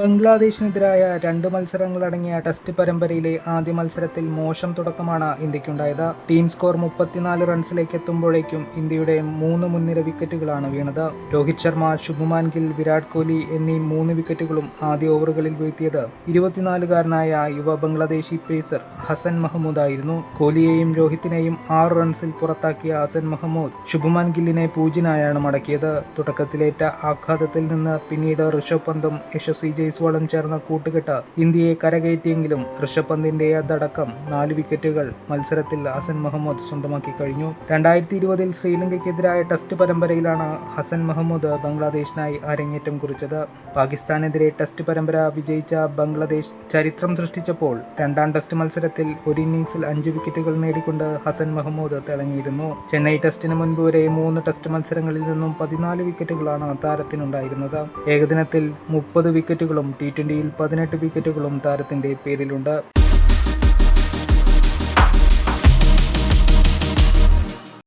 ബംഗ്ലാദേശിനെതിരായ രണ്ട് മത്സരങ്ങളടങ്ങിയ ടെസ്റ്റ് പരമ്പരയിലെ ആദ്യ മത്സരത്തിൽ മോശം തുടക്കമാണ് ഇന്ത്യക്കുണ്ടായത്. ടീം സ്കോർ മുപ്പത്തിനാല് റൺസിലേക്ക് എത്തുമ്പോഴേക്കും ഇന്ത്യയുടെ മൂന്ന് മുൻനിര വിക്കറ്റുകളാണ് വീണത്. രോഹിത് ശർമ്മ ശുഭ്മാൻ ഗിൽ വിരാട് കോഹ്ലി എന്നീ മൂന്ന് വിക്കറ്റുകളും ആദ്യ ഓവറുകളിൽ വീഴ്ത്തിയത് ഇരുപത്തിനാലുകാരനായ യുവ ബംഗ്ലാദേശി പേസർ ഹസൻ മഹമ്മൂദ് ആയിരുന്നു. കോഹ്ലിയെയും രോഹിത്തിനെയും ആറ് റൺസിൽ പുറത്താക്കിയ ഹസൻ മഹമ്മൂദ് ശുഭ്മാൻ ഗില്ലിനെ പൂജ്യനായാണ് മടക്കിയത്. തുടക്കത്തിലേറ്റ ആഘാതത്തിൽ നിന്ന് പിന്നീട് ഋഷഭ് പന്തും യശസ്വി ജയ്സ്വാളും ചേർന്ന കൂട്ടുകെട്ട് ഇന്ത്യയെ കരകയറ്റിയെങ്കിലും ഋഷഭ് പന്തിന്റെ അതടക്കം നാല് വിക്കറ്റുകൾ മത്സരത്തിൽ ഹസൻ മുഹമ്മദ് സ്വന്തമാക്കി കഴിഞ്ഞു. രണ്ടായിരത്തി ഇരുപതിൽ ശ്രീലങ്കയ്ക്കെതിരായ ടെസ്റ്റ് പരമ്പരയിലാണ് ഹസൻ മുഹമ്മദ് ബംഗ്ലാദേശിനായി അരങ്ങേറ്റം കുറിച്ചത്. പാകിസ്ഥാനെതിരെ ടെസ്റ്റ് പരമ്പര വിജയിച്ച ബംഗ്ലാദേശ് ചരിത്രം സൃഷ്ടിച്ചപ്പോൾ രണ്ടാം ടെസ്റ്റ് മത്സരത്തിൽ ഒരു ഇന്നിംഗ്സിൽ അഞ്ച് വിക്കറ്റുകൾ നേടിക്കൊണ്ട് ഹസൻ മുഹമ്മദ് തിളങ്ങിയിരുന്നു. ചെന്നൈ ടെസ്റ്റിന് മുൻപ് വരെ മൂന്ന് ടെസ്റ്റ് മത്സരങ്ങളിൽ നിന്നും പതിനാല് വിക്കറ്റുകളാണ് താരത്തിനുണ്ടായിരുന്നത്. ഏകദിനത്തിൽ മുപ്പത് വിക്കറ്റുകളും ടി ട്വന്റിയിൽ പതിനെട്ട് വിക്കറ്റുകളും താരത്തിന്റെ പേരിലുണ്ട്.